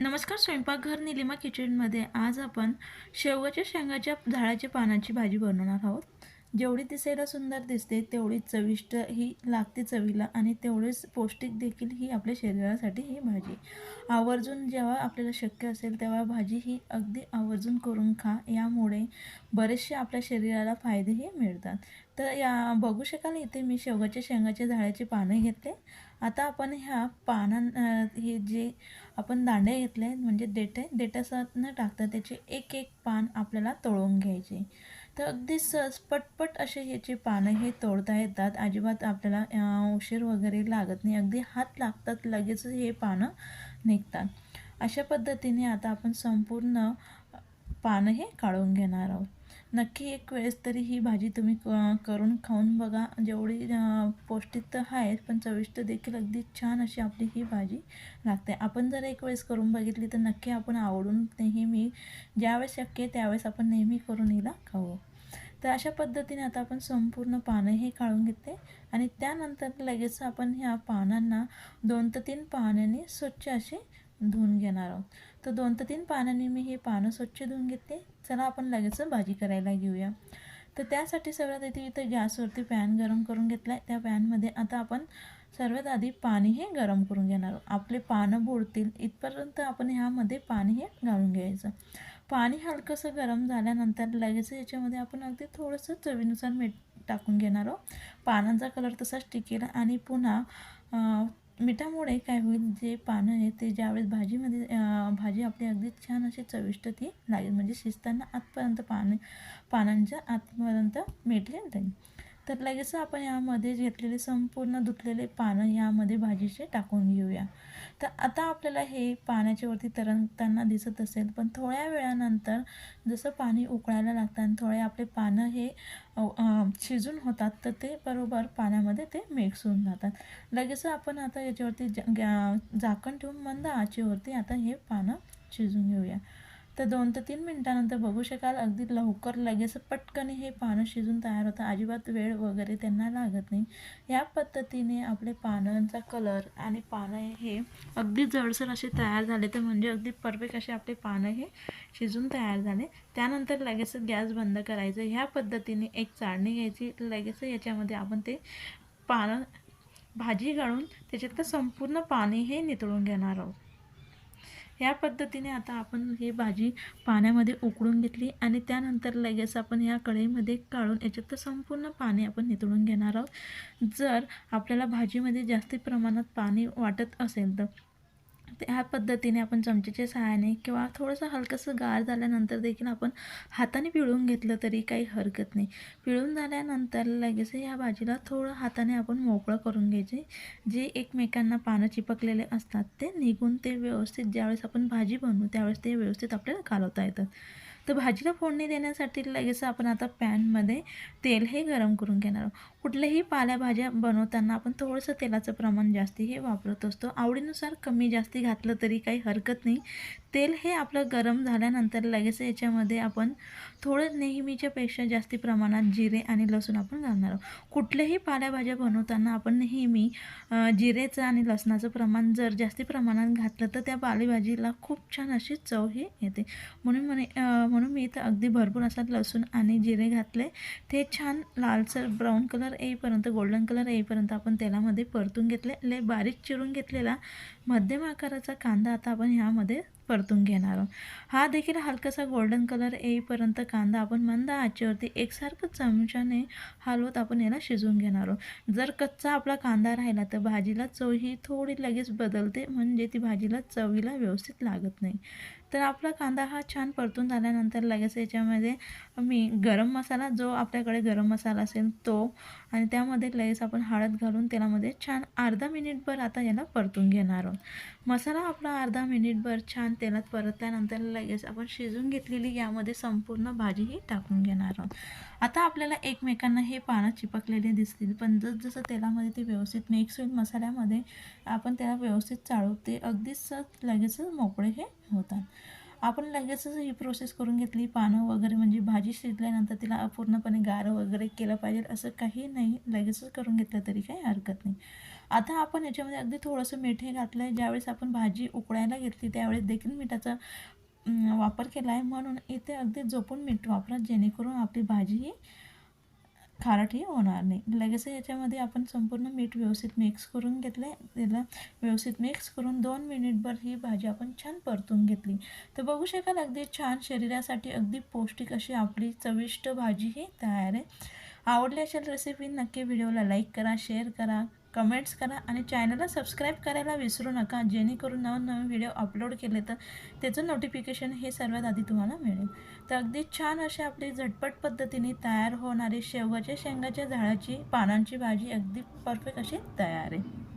नमस्कार स्वयंपाकघर निलिमा किचनमध्ये आज आपण शेवगाच्या शेंगाच्या झाडाच्या पानाची भाजी बनवणार आहोत. जेवढी दिसायला सुंदर दिसते तेवढी चविष्ट ही लागते चवीला आणि तेवढेच पौष्टिक देखील ही आपल्या शरीरासाठी ही भाजी. आवर्जून जेव्हा आपल्याला शक्य असेल तेव्हा भाजी ही अगदी आवर्जून करून खा. यामुळे बरेचसे आपल्या शरीराला फायदेही मिळतात. तर या बघू शकाल इथे मी शेवगाच्या शेंगाच्या झाडाचे पानं घेतले. आता आपण ह्या पानां हे जे आपण दांडे घेतले म्हणजे देठे देठासनं न टाकता त्याचे एक एक पान आपल्याला तळून घ्यायचे. तर अगदी सहज पटपट असे ह्याची पानं हे तोडता येतात. अजिबात आपल्याला उशीर वगैरे लागत नाही. अगदी हात लागतात लगेच हे पानं निघतात. अशा पद्धतीने आता आपण संपूर्ण पानं हे काढून घेणार आहोत. नक्की एक वेळेस तरी ही भाजी तुम्ही करून खाऊन बघा. जेवढी पौष्टिक तर आहेच पण चविष्ट देखील अगदी छान अशी आपली ही भाजी लागते. आपण जर एक वेळेस करून बघितली तर नक्की आपण आवडून नेहमी ज्यावेळेस शक्य आहे त्यावेळेस आपण नेहमी करून हिला खाऊ तर अशा पद्धतीने आता आपण संपूर्ण पानं हे काढून घेते आणि त्यानंतर लगेच आपण ह्या पानांना दोन ते तीन पाण्याने स्वच्छ असे धुवून घेणार आहोत. तर दोन ते तीन पानांनी मी हे पानं स्वच्छ धुवून घेते. चला आपण लगेच भाजी करायला घेऊया. तर त्यासाठी सगळ्यात आधी इथं गॅसवरती पॅन गरम करून घेतला आहे त्या पॅनमध्ये आता आपण सर्वात आधी पाणी हे गरम करून घेणार आहोत. आपले पानं बुडतील. इथपर्यंत आपण ह्यामध्ये पाणी हे घालून घ्यायचं. पाणी हलकंसं गरम झाल्यानंतर लगेच याच्यामध्ये आपण अगदी थोडंसं चवीनुसार मीठ टाकून घेणार आहोत. पानांचा कलर तसाच टिकेल आणि पुन्हा मिठामुळे काय होईल जे पानं आहे ते ज्यावेळेस भाजीमध्ये भाजी आपली अगदी छान अशी चविष्ट ती लागेल. म्हणजे शिजताना आतपर्यंत पाणी पानांच्या आतपर्यंत मिठले जाईल. तर लगेच आपण यामध्ये घेतलेले संपूर्ण धुतलेले पानं यामध्ये भाजीचे टाकून घेऊया. तर आता आपल्याला हे पाण्याच्या वरती तरंगताना दिसत असेल पण थोड्या वेळानंतर जसं पाणी उकळायला लागतं आणि थोडे आपले पानं हे शिजून होतात तर ते बरोबर पाण्यामध्ये ते मिक्स होऊन जातात. लगेच आपण आता याच्यावरती झाकण ठेवून मंद आचेवरती आता हे पानं शिजून घेऊया. तर दोन ते तीन मिनटानंतर बघू शकाल. अगदी लवकर लगेच पटकन हे पानं शिजून तयार होतं. अजिबात वेळ वगैरे त्यांना लागत नाही. या पद्धतीने आपले पानांचा कलर आणि पानं हे अगदी जळसर असे तयार झाले तर म्हणजे अगदी परफेक्ट असे आपले पानं हे शिजून तयार झाले. त्यानंतर लगेच गॅस बंद करायचं. ह्या पद्धतीने एक चाळणी घ्यायची. लगेच याच्यामध्ये आपण ते पानं भाजी गाळून त्याच्यातलं संपूर्ण पाणी हे नितळून घेणार आहोत. या पद्धतीने आता आपण ही भाजी पाण्यामध्ये उकळून घेतली आणि त्यानंतर लगेच आपण या कढईमध्ये काढून याच्यात संपूर्ण पाणी आपण नितळून घेणार आहोत. जर आपल्याला भाजीमध्ये जास्त प्रमाणात पाणी वाटत असेल तर ह्या पद्धतीने आपण चमच्याच्या सहाय्याने किंवा थोडंसं हलकंसं गार झाल्यानंतर देखील आपण हाताने पिळून घेतलं तरी काही हरकत नाही. पिळून झाल्यानंतर लगेच ह्या भाजीला थोडं हाताने आपण मोकळं करून घ्यायचे. जे एकमेकांना पानं चिपकलेले असतात ते निघून ते व्यवस्थित ज्यावेळेस आपण भाजी बनवू त्यावेळेस ते व्यवस्थित आपल्याला घालवता येतात. तर भाजीला फोडणी देण्यासाठी लगेच आपण आता पॅनमध्ये तेल हे गरम करून घेणार आहोत. कुठल्याही पाल्याभाज्या बनवताना आपण थोडंसं तेलाचं प्रमाण जास्ती हे वापरत असतो. आवडीनुसार कमी जास्ती घातलं तरी काही हरकत नाही. तेल हे आपलं गरम झाल्यानंतर लगेच याच्यामध्ये आपण थोडं नेहमीच्यापेक्षा जास्ती प्रमाणात जिरे आणि लसूण आपण घालणार आहोत. कुठल्याही पाल्याभाज्या बनवताना आपण नेहमी जिरेचं आणि लसणाचं प्रमाण जर जास्ती प्रमाणात घातलं तर त्या पालेभाजीला खूप छान अशी चव ही येते. म्हणून म्हणे म्हणून मी इथं अगदी भरपूर असा लसूण आणि जिरे घातले. ते छान लालसर ब्राऊन कलर येईपर्यंत गोल्डन कलर येईपर्यंत आपण तेलामध्ये परतून घेतले. ले बारीक चिरून घेतलेला मध्यम आकाराचा कांदा आता आपण ह्यामध्ये परतून घेणार आहोत. हा देखील हलकासा गोल्डन कलर येईपर्यंत कांदा आपण मंद आचेवरती एकसारखं चमच्याने हलवत आपण याला शिजवून घेणार आहोत. जर कच्चा आपला कांदा राहिला तर भाजीला चव ही थोडी लगेच बदलते म्हणजे ती भाजीला चवीला व्यवस्थित लागत नाही. तर आपला कांदा हा छान परतून झाल्यानंतर लगेच याच्यामध्ये मी गरम मसाला जो आपल्याकडे गरम मसाला असेल तो आणि त्यामध्ये लगेच आपण हळद घालून तेलामध्ये छान अर्धा मिनिटभर आता याला परतून घेणार आहोत. मसाला आपला अर्धा मिनिटभर छान तेलात परतल्यानंतर लगेच आपण शिजून घेतलेली यामध्ये संपूर्ण भाजीही टाकून घेणार आहोत. आता आपल्याला एकमेकांना हे पानं चिपकलेले दिसतील पण जसजसं तेलामध्ये ते व्यवस्थित मिक्स होईल मसाल्यामध्ये आपण त्याला व्यवस्थित चाळू ते अगदीच लगेचच मोकळे हे होतात. आपण लगेचच ही प्रोसेस करून घेतली पानं वगैरे म्हणजे भाजी शिजल्यानंतर तिला पूर्णपणे गार वगैरे केलं पाहिजे असं काही नाही. लगेचच करून घेतलं तरी काही हरकत नाही. आता आपण याच्यामध्ये अगदी थोडंसं मीठ हे घातलं आहे ज्यावेळेस आपण भाजी उकळायला घेतली त्यावेळेस देखील मिठाचा वापर केला आहे म्हणून इथे अगदी जपून मीठ वापरा जेणेकरून आपली भाजी ही खारटही होणार नाही. लगेच याच्यामध्ये आपण संपूर्ण मीठ व्यवस्थित मिक्स करून घेतले त्याला व्यवस्थित मिक्स करून दोन मिनिटभर ही भाजी आपण छान परतून घेतली. तर बघू शकाल अगदी छान शरीरासाठी अगदी पौष्टिक अशी आपली चविष्ट भाजी ही तयार आहे. आवडली असेल रेसिपी नक्की व्हिडिओला लाईक करा शेअर करा. कमेंट्स करा आणि चॅनलला सबस्क्राईब करायला विसरू नका. जेणेकरून नवनवीन व्हिडिओ अपलोड केले तर त्याचं नोटिफिकेशन हे सर्वात आधी तुम्हाला मिळेल. तर अगदी छान अशी आपली झटपट पद्धतीने तयार होणारी शेवगाच्या शेंगाच्या झाडाची पानांची भाजी अगदी परफेक्ट अशी तयार आहे.